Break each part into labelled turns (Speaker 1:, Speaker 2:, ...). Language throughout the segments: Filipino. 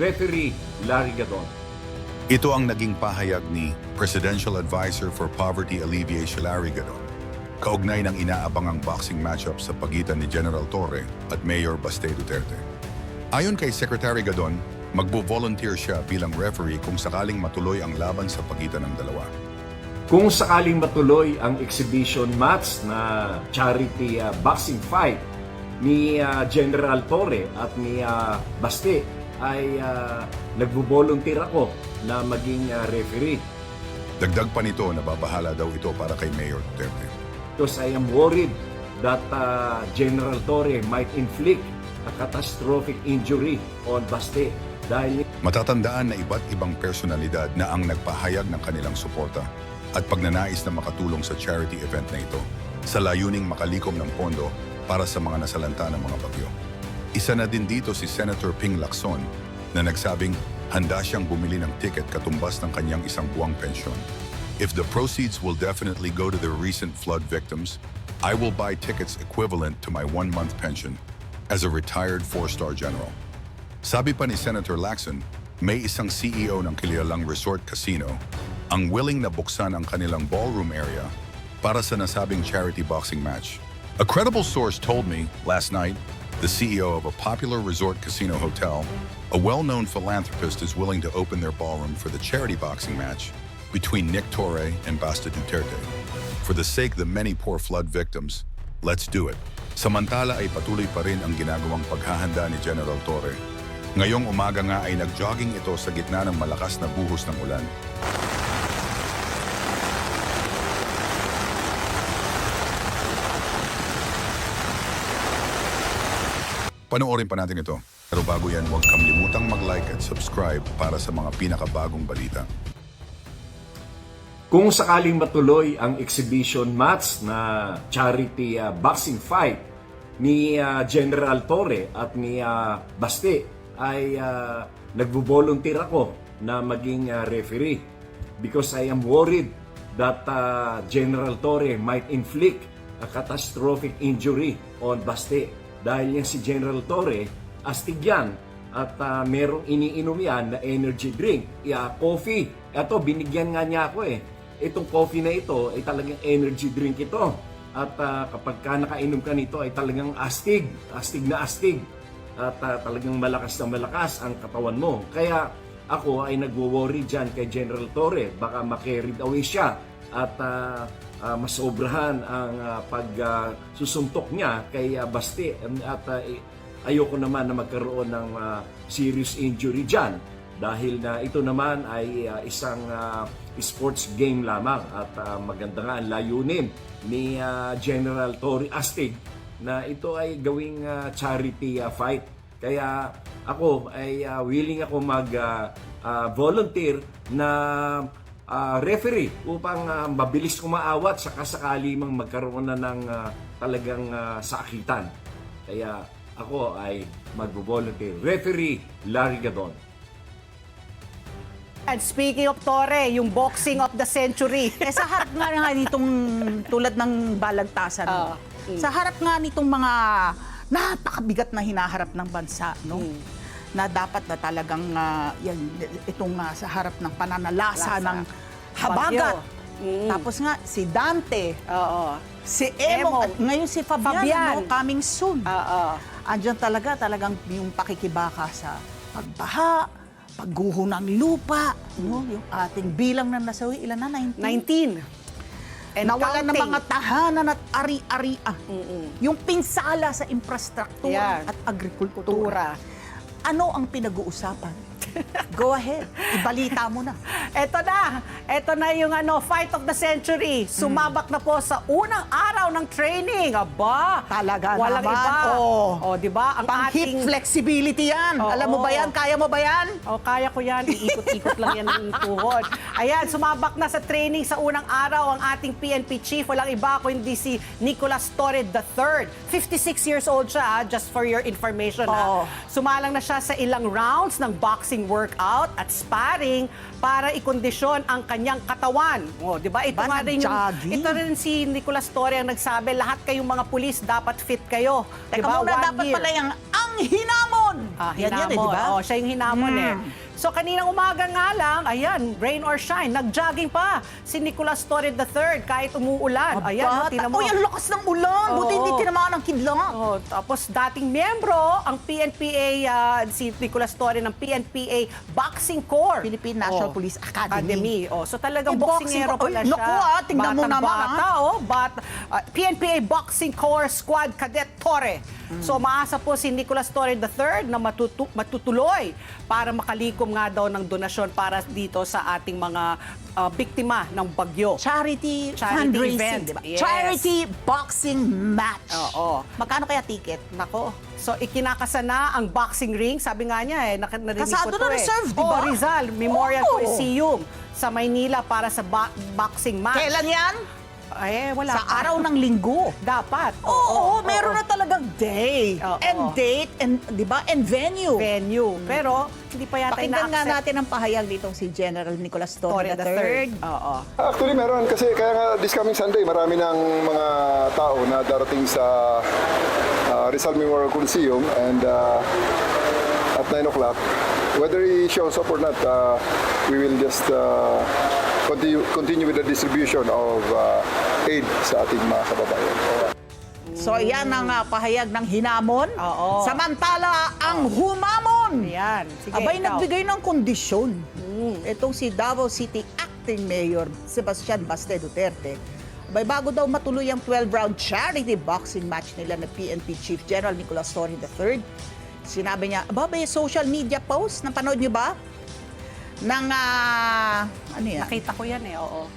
Speaker 1: Referee Larry Gadon.
Speaker 2: Ito ang naging pahayag ni Presidential Advisor for Poverty Alleviation Larry Gadon. Kaugnay ng inaabangang boxing matchup sa pagitan ni General Torre at Mayor Baste Duterte. Ayon kay Secretary Gadon, magbo-volunteer siya bilang referee kung sakaling matuloy ang laban sa pagitan ng dalawa.
Speaker 1: Kung sakaling matuloy ang exhibition match na charity uh, boxing fight ni uh, General Torre at ni uh, Baste ay uh, nagbo-volunteer ako na maging uh, referee
Speaker 2: Dagdag pa nito na babahala daw ito para kay Mayor Duterte.
Speaker 1: because I am worried that uh, General Torre might inflict a catastrophic injury on Baste dahil
Speaker 2: Matatandaan na iba't ibang personalidad na ang nagpahayag ng kanilang suporta at pagnanais na makatulong sa charity event na ito sa layuning makalikom ng pondo para sa mga nasalanta ng mga bagyo. Isa na din dito si Senator Ping Lacson na nagsabing handa siyang bumili ng ticket katumbas ng kanyang isang buwang pensyon. If the proceeds will definitely go to the recent flood victims, I will buy tickets equivalent to my one-month pension as a retired four-star general. Sabi pa ni Senator Lacson, may isang CEO ng kilalang resort casino ang willing na buksan ang kanilang ballroom area para sa nasabing charity boxing match. A credible source told me last night the CEO of a popular resort casino hotel, a well-known philanthropist is willing to open their ballroom for the charity boxing match between Nick Torre and Basta Duterte. For the sake of the many poor flood victims, let's do it. Samantala ay patuloy pa rin ang ginagawang paghahanda ni General Torre. Ngayong umaga nga ay nag-jogging ito sa gitna ng malakas na buhos ng ulan. Panoorin pa natin ito. Pero bago yan, huwag kamlimutang mag-like at subscribe para sa mga pinakabagong balita.
Speaker 1: Kung sakaling matuloy ang exhibition match na charity uh, boxing fight ni uh, General Torre at ni uh, Baste ay uh, nagbo-volunteer ako na maging uh, referee because I am worried that uh, General Torre might inflict a catastrophic injury on Baste dahil yan si General Torre astig yan at uh, merong iniinom yan na energy drink, yeah, coffee. Ito, binigyan nga niya ako eh itong coffee na ito ay talagang energy drink ito. At ah, kapag ka nakainom ka nito ay talagang astig, astig na astig. At ah, talagang malakas na malakas ang katawan mo. Kaya ako ay nagwo-worry dyan kay General Torre. Baka makarried away siya at ah, ah, masobrahan ang uh, pagsusuntok niya kay ah, Basti. At i- ayoko naman na magkaroon ng ah, serious injury dyan dahil na ito naman ay uh, isang uh, sports game lamang at uh, maganda nga ang layunin ni uh, General Tory Astig na ito ay gawing uh, charity uh, fight. Kaya ako ay uh, willing ako mag uh, uh, volunteer na uh, referee upang uh, mabilis kumaawat sa kasakali mang magkaroon na ng uh, talagang uh, sakitan. Kaya ako ay mag-volunteer. Referee Larry Gadon.
Speaker 3: And speaking of Torre, yung boxing of the century.
Speaker 4: Eh, sa harap nga nga nitong tulad ng balagtasan,
Speaker 3: Oo.
Speaker 4: no? sa harap nga nitong mga napakabigat na hinaharap ng bansa, no?
Speaker 3: Mm.
Speaker 4: Na dapat na talagang ah, yan, itong ah, sa harap ng pananalasa
Speaker 3: Lasa.
Speaker 4: ng habagat.
Speaker 3: Mm.
Speaker 4: Tapos nga, si Dante,
Speaker 3: Oo.
Speaker 4: si Emo,
Speaker 3: Emo.
Speaker 4: at ngayon si Fabian,
Speaker 3: Fabian.
Speaker 4: no? coming soon.
Speaker 3: Oo.
Speaker 4: Andyan talaga, talagang yung pakikibaka sa pagbaha, pagguho ng lupa, no? yung ating bilang na nasawi, ilan na? 19?
Speaker 3: 19. And
Speaker 4: Nawala ng
Speaker 3: counting.
Speaker 4: mga tahanan at ari-arian.
Speaker 3: Mm-mm.
Speaker 4: Yung pinsala sa infrastruktura
Speaker 3: Yan.
Speaker 4: at agrikultura.
Speaker 3: Tura.
Speaker 4: Ano ang pinag-uusapan? Go ahead, ibalita mo na.
Speaker 3: Eto na, eto na yung ano, fight of the century. Sumabak na po sa unang araw ng training. Aba,
Speaker 4: Talaga
Speaker 3: walang
Speaker 4: naman.
Speaker 3: iba.
Speaker 4: Oh.
Speaker 3: oh, di ba? Ang
Speaker 4: Pang hip
Speaker 3: ating
Speaker 4: flexibility yan.
Speaker 3: Oo.
Speaker 4: Alam mo ba yan? Kaya mo ba yan?
Speaker 3: Oh, kaya ko yan. Iikot-ikot lang yan ng tuhod. Ayan, sumabak na sa training sa unang araw ang ating PNP chief. Walang iba kundi si Nicolas Torre III. 56 years old siya, ah, just for your information.
Speaker 4: Oo.
Speaker 3: ah. Sumalang na siya sa ilang rounds ng boxing workout at sparring para ikondisyon ang kanyang katawan. Oh, 'di ba? Ito
Speaker 4: Ba,
Speaker 3: nga rin ito rin si Nicolas Torre ang nagsabi, lahat kayong mga pulis dapat fit kayo.
Speaker 4: Teka
Speaker 3: ba?
Speaker 4: muna,
Speaker 3: One
Speaker 4: dapat
Speaker 3: year.
Speaker 4: pala yung ang hinamon.
Speaker 3: Ah,
Speaker 4: Yan yan eh,
Speaker 3: hinamon.
Speaker 4: di ba?
Speaker 3: Oo, siya yung hinamon eh. So kaninang umaga nga lang, ayan, rain or shine, nag-jogging pa si Nicolas Torre III kahit umuulan. Ayan, no,
Speaker 4: Aba,
Speaker 3: tinan mo.
Speaker 4: Uy, ang lakas ng ulan. Buti
Speaker 3: Oo.
Speaker 4: hindi tinamaan ng kidlang.
Speaker 3: Oh, tapos dating miyembro ang PNPA ah, si Nicolas Torre ng PNPA Boxing Corps.
Speaker 4: Philippine National
Speaker 3: Oh,
Speaker 4: Police Academy.
Speaker 3: Oh, so talagang
Speaker 4: Eh, boxing-
Speaker 3: pala siya.
Speaker 4: naku, ah, tingnan mo naman,
Speaker 3: bata, oh, but ah, PNPA Boxing Corps Squad Cadet Torre.
Speaker 4: Hmm.
Speaker 3: So maasa po si Nicolas Torre III na matutu- matutuloy para makalikom nga daw ng donasyon para dito sa ating mga ah, biktima ng bagyo.
Speaker 4: Charity,
Speaker 3: Charity
Speaker 4: fundraising,
Speaker 3: event.
Speaker 4: di ba?
Speaker 3: Yes.
Speaker 4: Charity boxing match.
Speaker 3: Oo.
Speaker 4: Magkano kaya ticket?
Speaker 3: Nako. So, ikinakasa na ang boxing ring. Sabi nga niya eh, narinig
Speaker 4: Kasado
Speaker 3: ko to
Speaker 4: na
Speaker 3: eh.
Speaker 4: reserve, di
Speaker 3: Oh,
Speaker 4: ba?
Speaker 3: Rizal Memorial
Speaker 4: Oo.
Speaker 3: Coliseum sa Maynila para sa ba- boxing match.
Speaker 4: Kailan yan?
Speaker 3: Eh, wala
Speaker 4: Sa
Speaker 3: pa.
Speaker 4: araw ng linggo.
Speaker 3: Dapat.
Speaker 4: Oo, meron na talagang day
Speaker 3: Oo.
Speaker 4: and date and 'di ba and venue.
Speaker 3: venue. Pero, hindi pa yata
Speaker 4: Pakinggan nga natin ang pahayag dito si General Nicolas Torre III.
Speaker 3: Oo.
Speaker 5: Actually, meron. Kasi kaya nga this coming Sunday, marami ng mga tao na darating sa uh, Rizal Memorial Coliseum and uh, at 9 o'clock. Whether he shows up or not, uh, we will just uh, continue, continue with the distribution of uh, aid sa ating mga kababayan.
Speaker 4: So yan ang ah, pahayag ng hinamon.
Speaker 3: Oo.
Speaker 4: Samantala ang humamon.
Speaker 3: Ayan. Sige,
Speaker 4: Abay,
Speaker 3: ikaw.
Speaker 4: nagbigay ng kondisyon. Itong si Davao City Acting Mayor Sebastian Baste Duterte. Abay, bago daw matuloy ang 12-round charity boxing match nila na PNP Chief General Nicolas Torre III, sinabi niya, aba, may social media post, napanood niyo ba? Nang, ah, ano yan?
Speaker 3: Nakita ko yan eh, oo.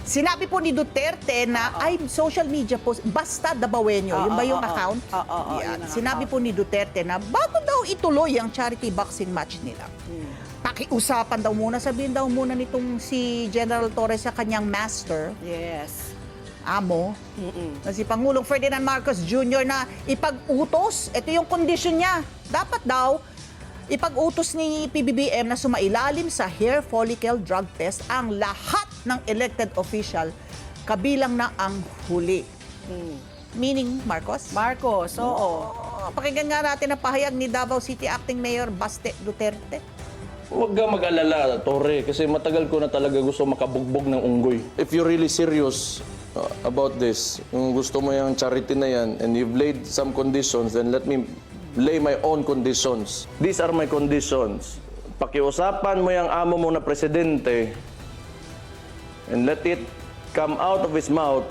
Speaker 4: Sinabi po ni Duterte na ay social media post, basta Dabawenyo,
Speaker 3: Oo,
Speaker 4: yun ba yung
Speaker 3: oo, oo.
Speaker 4: account?
Speaker 3: Oo, oo,
Speaker 4: Yan.
Speaker 3: yun ang
Speaker 4: Sinabi po ni Duterte na bago daw ituloy ang charity boxing match nila.
Speaker 3: Hmm.
Speaker 4: Pakiusapan daw muna, sabihin daw muna nitong si General Torres sa kanyang master,
Speaker 3: Yes.
Speaker 4: amo, na si Pangulong Ferdinand Marcos Jr. na ipag-utos, ito yung condition niya. Dapat daw, ipag-utos ni PBBM na sumailalim sa hair follicle drug test ang lahat ng elected official kabilang na ang huli. Meaning, Marcos?
Speaker 3: Marcos, oo.
Speaker 4: Oh, pakinggan nga natin ang pahayag ni Davao City Acting Mayor Baste Duterte.
Speaker 6: Huwag ka mag-alala, Torre, kasi matagal ko na talaga gusto makabugbog ng unggoy. If you're really serious uh, about this, kung gusto mo yung charity na yan, and you've laid some conditions, then let me lay my own conditions. These are my conditions. Pakiusapan mo yung amo mo na presidente, and let it come out of his mouth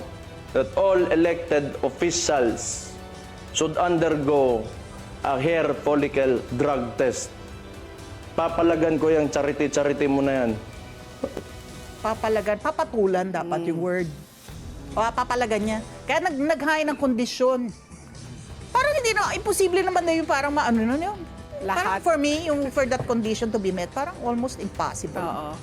Speaker 6: that all elected officials should undergo a hair follicle drug test papalagan ko yung charity-charity mo na yan.
Speaker 4: papalagan, papatulan dapat
Speaker 3: Mm.
Speaker 4: yung word. O, papalagan niya. Kaya nag naghain ng kondisyon. Parang hindi na, imposible naman na yung parang maano na yun. Parang
Speaker 3: Lahat.
Speaker 4: for me, yung for that condition to be met, parang almost impossible.
Speaker 3: Oo.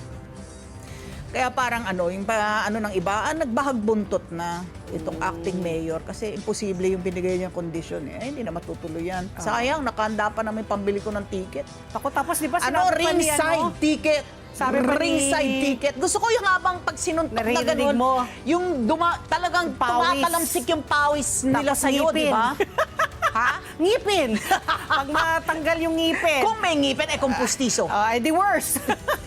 Speaker 4: Kaya parang ano, yung pa, ano ng iba, ah, nagbahag buntot na itong
Speaker 3: Mm.
Speaker 4: acting mayor kasi imposible yung binigay niyang kondisyon. Eh, hindi na matutuloy yan. Sayang, nakahanda pa namin pambili ko ng ticket.
Speaker 3: Ako, tapos di ba
Speaker 4: Ano,
Speaker 3: pa ni,
Speaker 4: ringside
Speaker 3: ano,
Speaker 4: ticket.
Speaker 3: Sabi ni-
Speaker 4: ringside ticket. Gusto ko yung habang pag sinuntok na ganun,
Speaker 3: mo.
Speaker 4: yung duma, talagang
Speaker 3: Pawis.
Speaker 4: tumatalamsik yung pawis nila sa'yo, di ba? ha?
Speaker 3: Ngipin! Pag matanggal yung ngipin.
Speaker 4: Kung may ngipin, eh kung pustiso.
Speaker 3: Ah, di worse.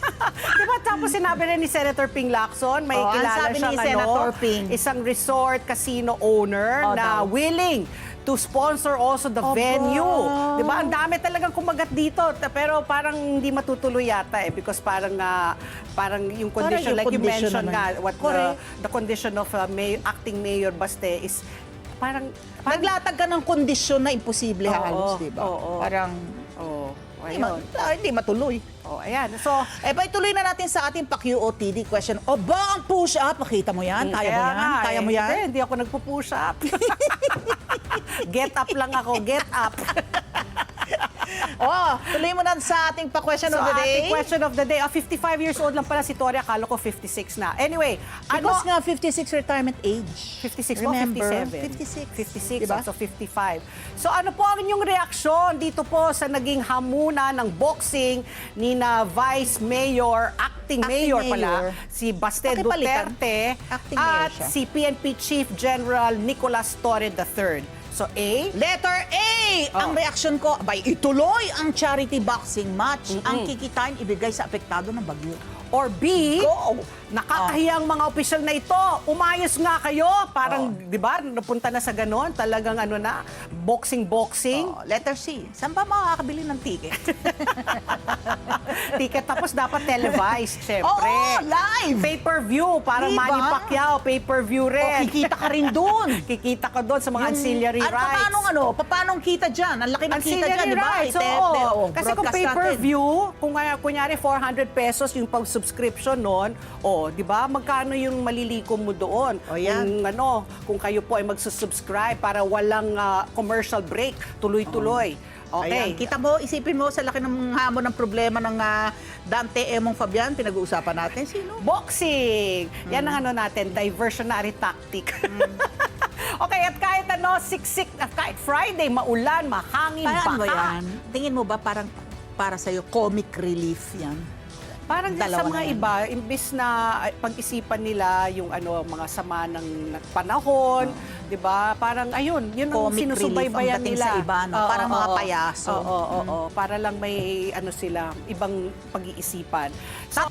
Speaker 3: di ba tapos sinabi rin ni Senator Ping Lacson, may
Speaker 4: Oh,
Speaker 3: kilala
Speaker 4: sabi ni
Speaker 3: siyang ano,
Speaker 4: Senator Ping?
Speaker 3: isang resort casino owner
Speaker 4: Oh,
Speaker 3: na
Speaker 4: daw.
Speaker 3: willing to sponsor also the
Speaker 4: Aba.
Speaker 3: venue. Di ba? Ang dami talagang kumagat dito. Pero parang hindi matutuloy yata eh because parang nga parang yung
Speaker 4: Parang
Speaker 3: condition
Speaker 4: yung
Speaker 3: like you
Speaker 4: condition
Speaker 3: mentioned
Speaker 4: naman.
Speaker 3: nga what the,
Speaker 4: Correct.
Speaker 3: the condition of uh, may, acting mayor Baste is parang parang
Speaker 4: Naglatag ka ng kondisyon na imposible
Speaker 3: Oo,
Speaker 4: halos, di ba?
Speaker 3: oo.
Speaker 4: Parang,
Speaker 3: oh,
Speaker 4: hindi, ma- ah, hindi matuloy.
Speaker 3: Oh, ayan. So,
Speaker 4: Eh, pa ituloy na natin sa ating pa-QOTD question. O ba ang push-up? Makita mo yan? Kaya, mo yan?
Speaker 3: nga,
Speaker 4: Kaya
Speaker 3: eh.
Speaker 4: mo yan?
Speaker 3: Hindi, hindi ako nagpo-push up. get up lang ako, get up.
Speaker 4: Oh, tuloy mo na sa ating pa-question
Speaker 3: So,
Speaker 4: of the day.
Speaker 3: ating question of the day. Ah, 55 years old lang pala si Tori. Akala ko 56 na. Anyway,
Speaker 4: Because
Speaker 3: ano...
Speaker 4: nga 56 retirement age.
Speaker 3: 56
Speaker 4: Remember?
Speaker 3: o 57? 56.
Speaker 4: 56. Diba?
Speaker 3: So 55. So ano po ang inyong reaksyon dito po sa naging hamuna ng boxing ni na Vice Mayor, Acting,
Speaker 4: Acting
Speaker 3: Mayor,
Speaker 4: Mayor.
Speaker 3: pala, si Baste. Duterte
Speaker 4: Acting
Speaker 3: at si PNP Chief General Nicolas Torre III. So A,
Speaker 4: Letter A!
Speaker 3: Oh.
Speaker 4: Ang reaction ko, abay, ituloy ang charity boxing match. Ang kikitain ibigay sa apektado ng bagyo.
Speaker 3: Or B,
Speaker 4: Go!
Speaker 3: nakakahiyang mga opisyal na ito. Umayos nga kayo. Parang, di ba, napunta na sa ganon. Talagang ano na, boxing-boxing.
Speaker 4: Oh, letter C, saan ba makakabili ng ticket?
Speaker 3: Ticket tapos dapat televised, syempre.
Speaker 4: Oo, live!
Speaker 3: Pay-per-view, parang
Speaker 4: Diba?
Speaker 3: Manny Pacquiao, pay-per-view
Speaker 4: O,
Speaker 3: rin.
Speaker 4: kikita ka rin dun.
Speaker 3: Kikita ka doon sa mga ancillary
Speaker 4: At
Speaker 3: rights.
Speaker 4: paano ano, paano kita dyan? Ang laki ng kita dyan,
Speaker 3: Ancillary
Speaker 4: di ba?
Speaker 3: rights, oo.
Speaker 4: oh,
Speaker 3: Kasi kung pay-per-view, kung uh, kunyari 400 pesos yung pag-subscription noon, oh, di ba, magkano yung malilikom mo doon?
Speaker 4: O, yan.
Speaker 3: Kung ano, kung kayo po ay magsusubscribe para walang ah, commercial break, tuloy-tuloy. Okay.
Speaker 4: Ayan, kita mo, isipin mo sa laki ng hamon ng problema ng ah, Dante Emong Fabian, pinag-uusapan natin. Sino?
Speaker 3: Boxing! Yan
Speaker 4: Mm.
Speaker 3: ang ano natin, diversionary tactic. okay, at kahit ano, siksik, at kahit Friday, maulan, mahangin,
Speaker 4: Parang ano
Speaker 3: baka.
Speaker 4: yan? Tingin mo ba parang para sa'yo comic relief yan?
Speaker 3: Parang sa mga
Speaker 4: na
Speaker 3: iba, imbis na pag-isipan nila yung ano mga sama ng panahon, 'di ba? Parang ayun, yun ang
Speaker 4: Comic relief
Speaker 3: sinusubaybayan
Speaker 4: ang
Speaker 3: nila.
Speaker 4: sa iba, no?
Speaker 3: Oo,
Speaker 4: Parang mga
Speaker 3: oo.
Speaker 4: payaso.
Speaker 3: Oo, oo, oo. Para lang may ano sila, ibang pag-iisipan. So,